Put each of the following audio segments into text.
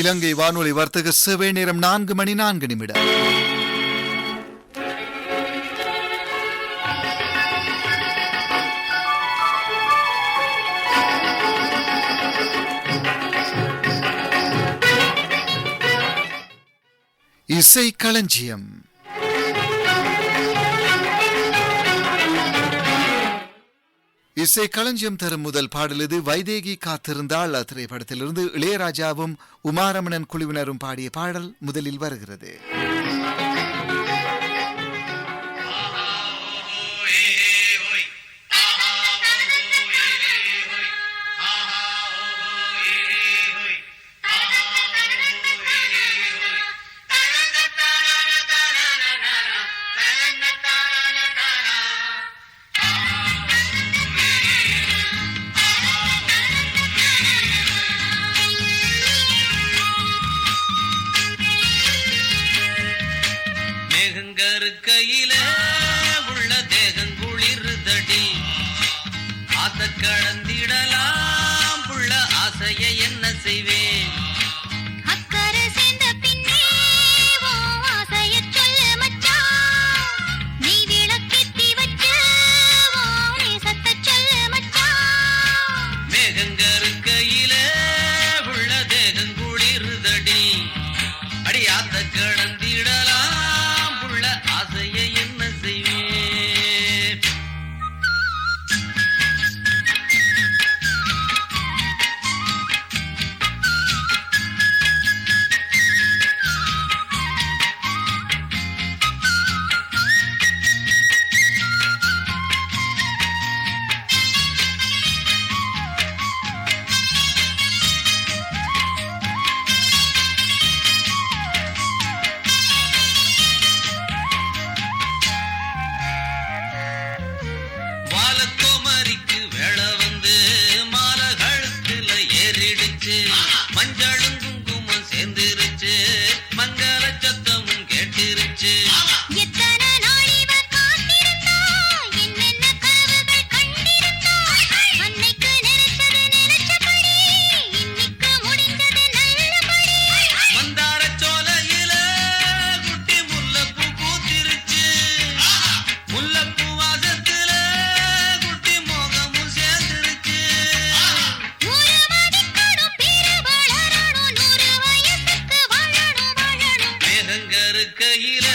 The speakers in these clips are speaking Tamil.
இலங்கை வானொலி வர்த்தக சேவை நேரம் நான்கு மணி நான்கு நிமிடம். இசை களஞ்சியம். இசை களஞ்சியம் தரும் முதல் பாடல் இது. வைதேகி காத்திருந்தால் திரைப்படத்திலிருந்து இளையராஜாவும் உமாரமணன் குழுவினரும் பாடிய பாடல் முதலில் வருகிறது. மதுரையிலே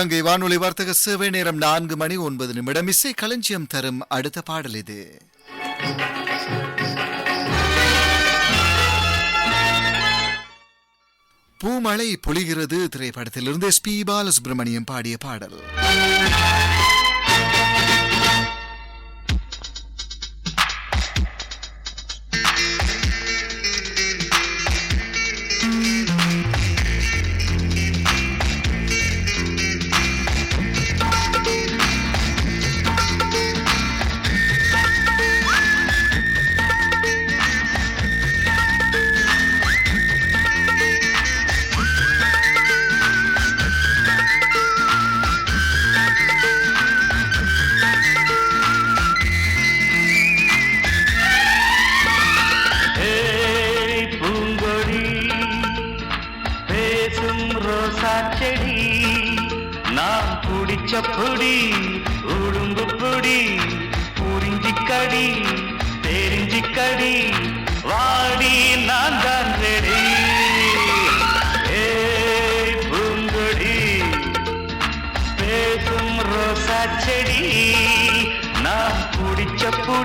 இலங்கை வானொலி வர்த்தக சேவை நேரம் நான்கு மணி ஒன்பது நிமிடம். இசை களஞ்சியம் தரும் அடுத்த பாடல் இது. பூமழை பொழிகிறது திரைப்படத்திலிருந்து எஸ் பி பாலசுப்ரமணியம் பாடிய பாடல்.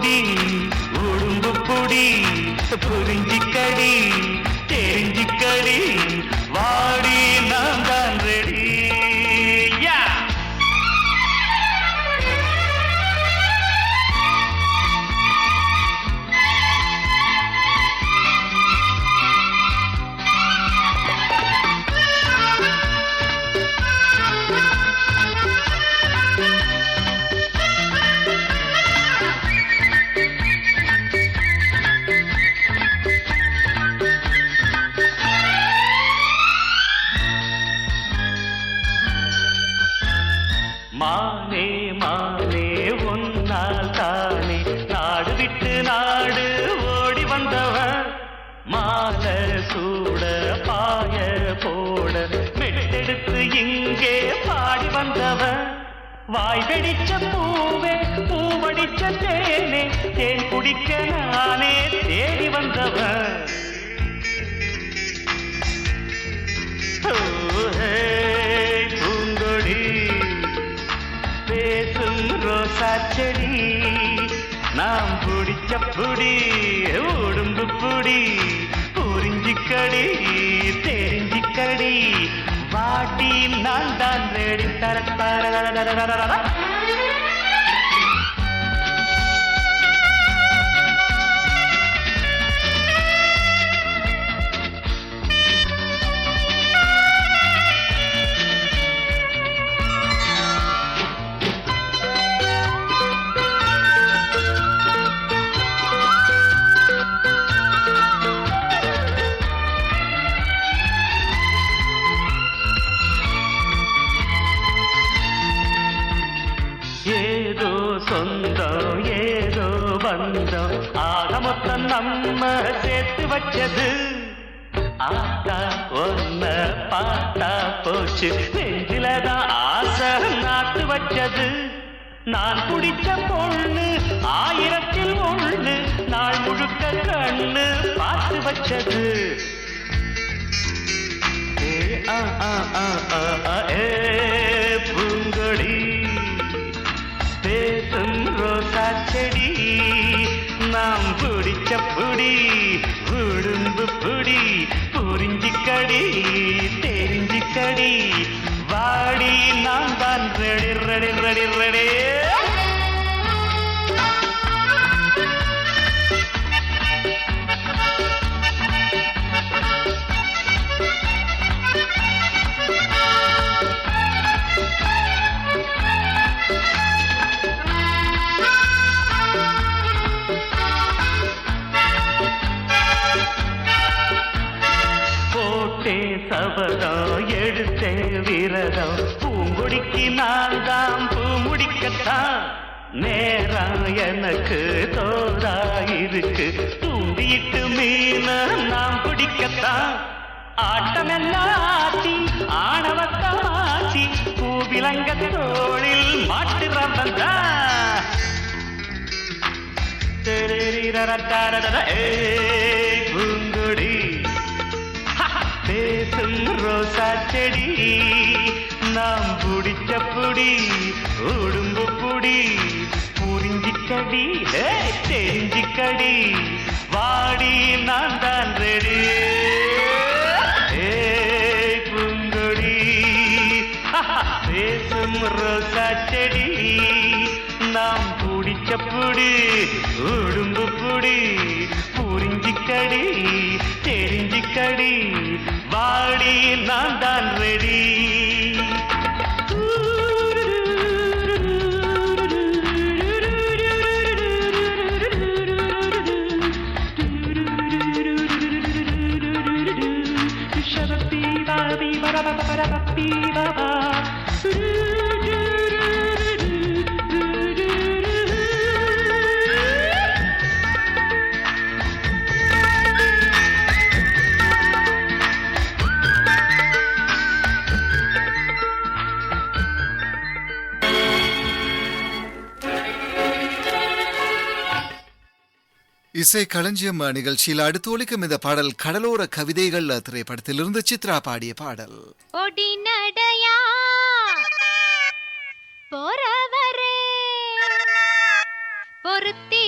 புடி உடும்பு புடி புரிஞ்சிக்கடி. இங்கே பாடி வந்தவன் வாய் வெடிச்ச பூவே பூவடிச்ச தேனே தேன் குடிக்க நானே தேடி வந்தவன் பூங்கொடி பேசும் ரோசா செடி. நாம் பிடிச்ச புடி உடும்பு புடி புரிஞ்சிக்கடி தெரிஞ்சிக்கடி பாட்டியில் நான் தான் ரெடி தர நான் குடிச்ச பொண்ணு ஆயிரத்தில் ஒண்ணு நாள் முழுக்க கண்ணு பார்த்து வச்சது. ஏ ஆ ஆ ஆ ஆ. எனக்கு தோதா தூண்டிட்டு மீன நாம் பிடிக்கத்தான் ஆட்டமெல்லாம் ஆட்டி ஆணவத்த மாட்டி பூவிலங்க தோளில் மாட்டுறவன் தான் பூங்குடி பேசும் ரோசா செடி நாம் பிடிச்ச புடி உடும்பு புடி புரிஞ்சிக்கடி ஹே, தெரிஞ்சிக்கடி. வாடி நான் தான் ரெடி. பூங்கொடி பேசும் ரோசா செடி. நாம் பிடிச்ச புடி உடும்பு புடி புரிஞ்சிக்கடி தெரிஞ்சிக்கடி. வாடி நான் தான் ba ba ba ba ba ba இசை களஞ்சியம் நிகழ்ச்சியில் அடுத்து ஒழிக்கும் இந்த பாடல் கடலோர கவிதைகள் திரைப்படத்திலிருந்து சித்ரா பாடிய பாடல். ஒடி நடையா? போறவரே பொருத்தி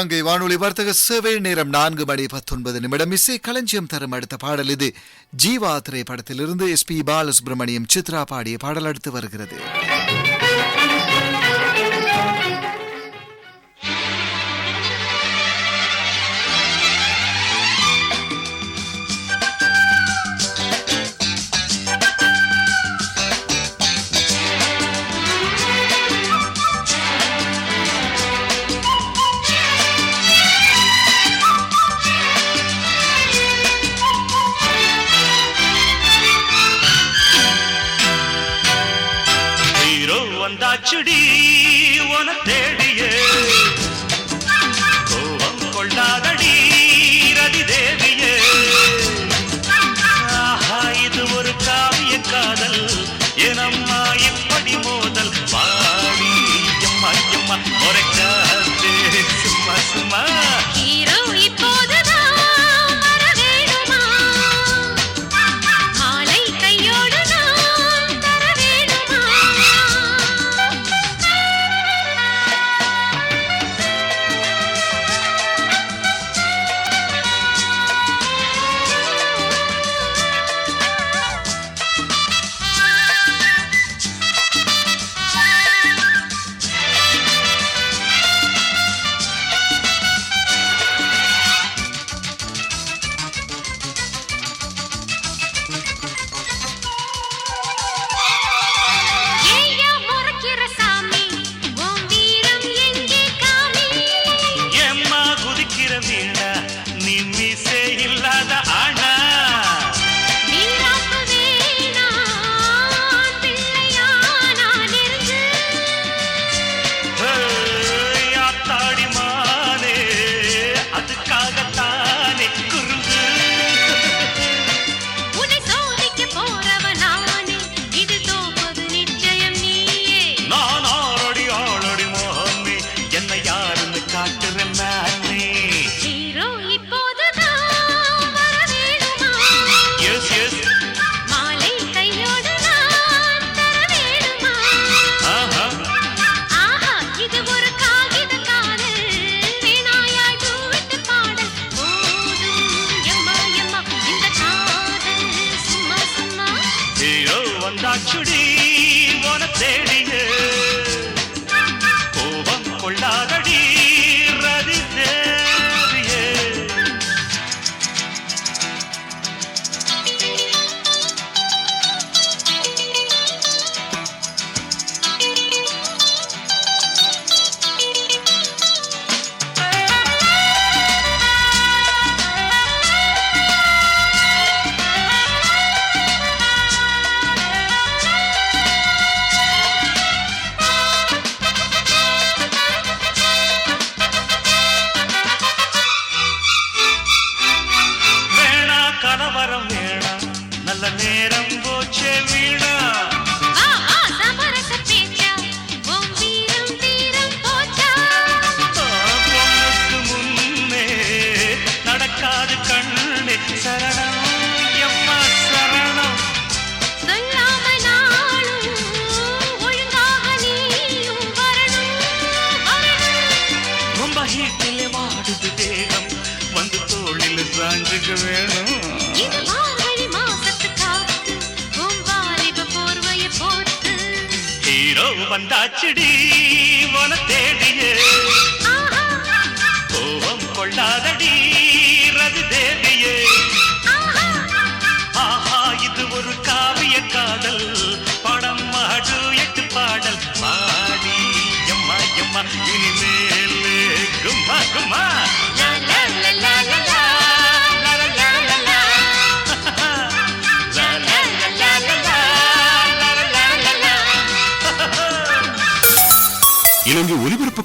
இலங்கை வானொலி வர்த்தக சேவை நேரம் நான்கு மணி பத்தொன்பது நிமிடம். இசை களஞ்சியம் தரும் அடுத்த பாடல் இது. ஜீவா திரைப்படத்திலிருந்து எஸ் பி பாலசுப்ரமணியம் சித்ரா பாடிய பாடல் அடுத்து வருகிறது. கொள்ளாத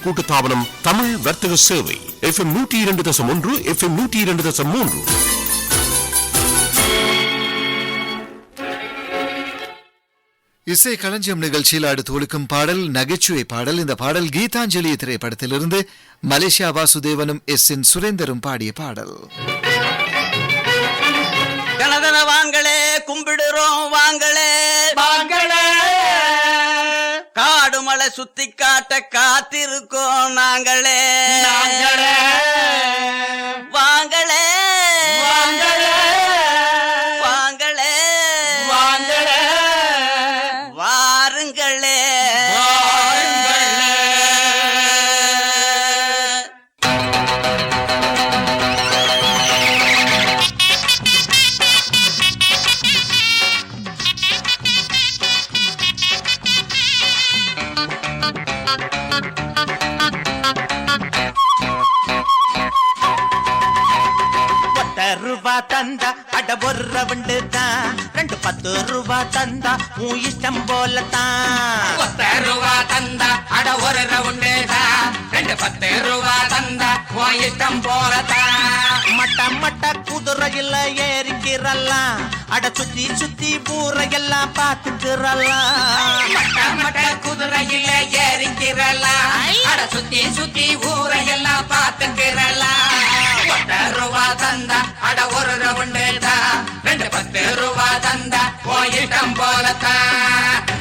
கூட்டுத்தாபனம் தமிழ் வர்த்தக சேவை. எஃப் நூற்றி இரண்டு தசம் ஒன்று எஃப் நூற்றி இரண்டு தசம் மூன்று. இசை களஞ்சியம் நிகழ்ச்சியில் அடுத்து ஒழுக்கும் பாடல் நகைச்சுவை பாடல். இந்த பாடல் கீதாஞ்சலி திரைப்படத்திலிருந்து மலேசியா வாசுதேவனும் எஸ் என் சுரேந்தரும் பாடிய பாடல். கனதன கும்பிடுறோம் வாங்களே. வாங்களே உங்களை சுத்தி காட்ட காத்திருக்கோம் நாங்களே. நாங்களே. தந்தா அட ஒரு ரவுண்டு தான் ரெண்டு பத்து ரூபா தந்தா உன் இஷ்டம் போல தான் பத்து ரூபா தந்தா அட ஒரு ரவுண்டு ரெண்டு பத்து ரூபா தந்தா உன் இஷ்டம் போலதான் மட்ட மட்ட குதிரையில ஏறிக்கிறல்லாம் அட சுத்தி சுத்தி ஊரையெல்லாம் பாத்துக்கிறல்லாம் மட்ட மட்ட குதிரையில ஏறிக்கிறலாம். அட சுத்தி சுத்தி ஊரையெல்லாம் பார்த்துக்கிறலாம். பத்து ரூபா தந்தா அட ஒரு ரவுண்டு ரெண்டு பத்து ரூபா தந்த போயிட்டம் போலத்தான்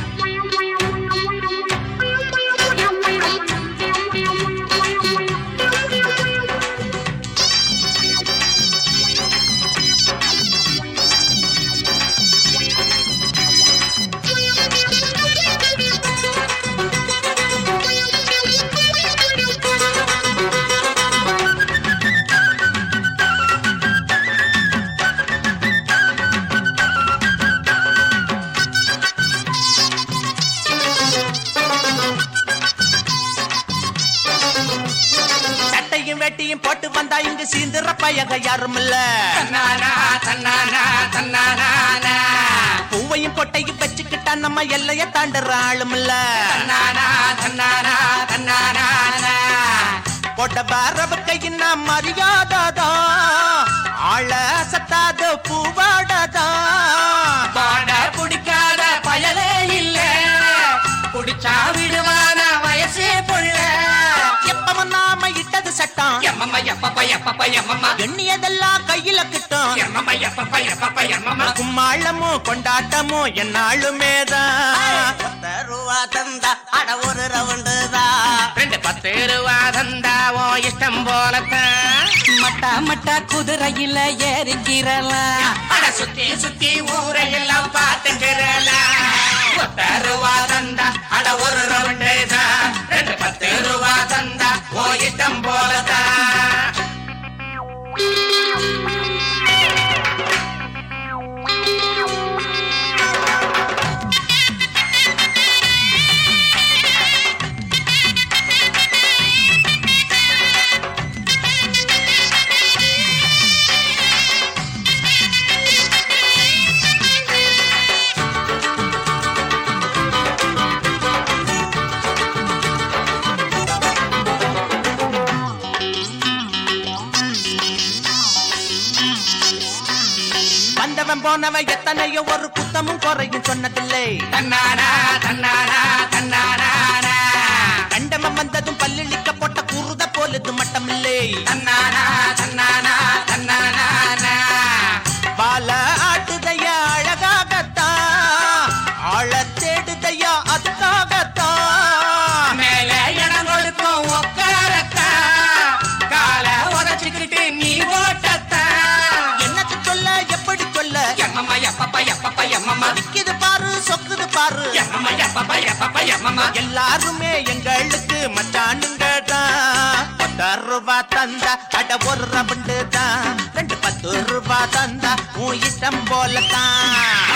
சட்டையும் வெட்டியும் போட்டு வந்தா இங்க சீந்திர பயக யாரும் இல்ல பூவையும் கொட்டையும் வச்சுக்கிட்டா நம்ம எல்லைய தாண்டுற ஆளும் இல்ல போட்ட பாரவ கையின்னா மரியாததா ஆள சத்தாத பூவாடதா சட்டம். எண்ணியதெல்லாம் கையில கிட்டும் கும்மாளமும் கொண்டாட்டமும் என்னாலுமேதான் பத்து ரூபா தந்தா அட ஒரு ரவுண்டு தான் ரெண்டு பத்து ரூபா தந்தாவோ இஷ்டம் போலத்தான் மட்டா மட்டா குதிரையில ஏறிக்கிறலாம் அட சுத்தி சுத்தி ஊரையெல்லாம் பார்த்துக்கிறலாம் பத்து ரூபா தந்தா அட ஒரு ரவுண்டு ஒரு குத்தமும் குறையும் சொன்னதில்லை. தன்னானா தன்னானா. எல்லாருமே எங்களுக்கு மச்சானுங்க தான் பத்து ரூபா தந்தா அட ஒரு ரவுண்டு தான் ரெண்டு பத்து ரூபா தந்தா உன் இஷ்டம் போல தான்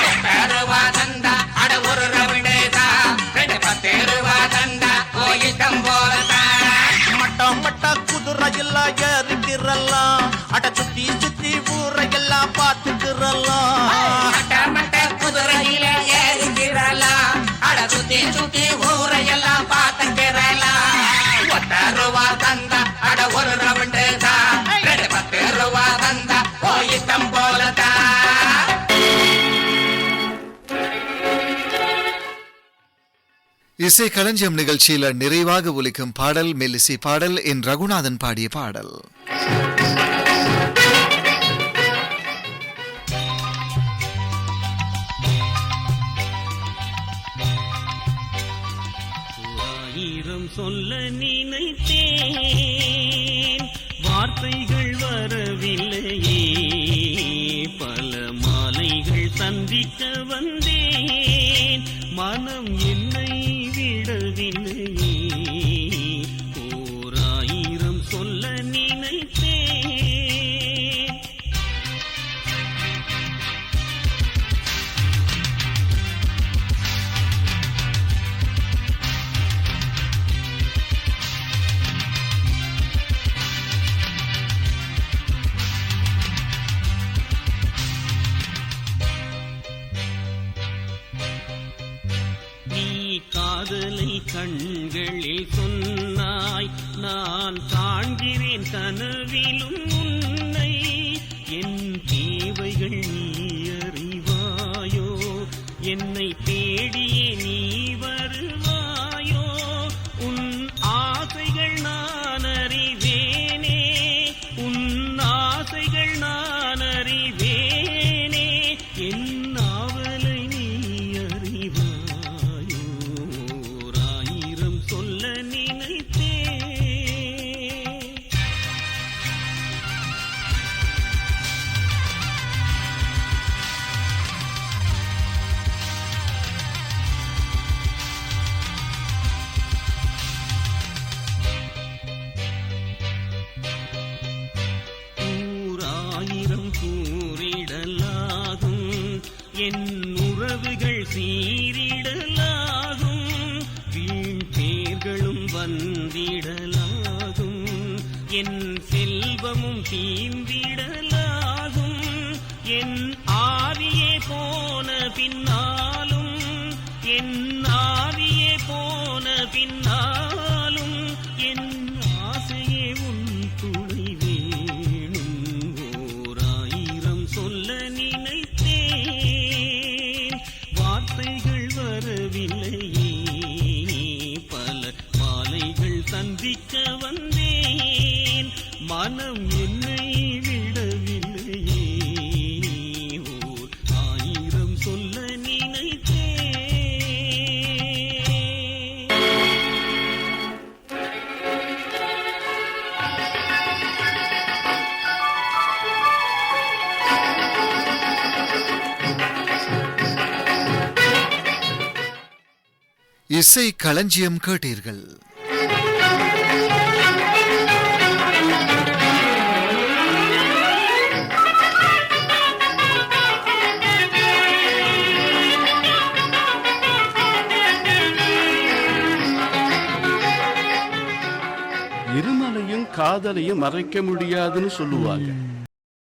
சுத்தி ஊரையெல்லாம் பார்த்துக்கிறலாம் ஒத்த ரூபா தந்த அட ஒரு ரவுண்டேதா ரெண்டு பத்து ரூபா தந்த போயிட்டம் இஷ்டம் போலதான் இசை களஞ்சியம் நிகழ்ச்சியில நிறைவாக ஒலிக்கும் பாடல் மெல்லிசை பாடல் என் ரகுநாதன் பாடிய பாடல். சொல்ல நினைத்தேன். வார்த்தைகள் வரவில்லையே. பல மாலைகள் சந்திக்க வந்தேன். மனம் வழியே பல மாலைகள் சந்திக்க வந்தேன். மனம் என்ன இசை களஞ்சியம் கேட்டீர்கள். இருமலையும் காதலையும் மறைக்க முடியாதுன்னு சொல்லுவாங்க.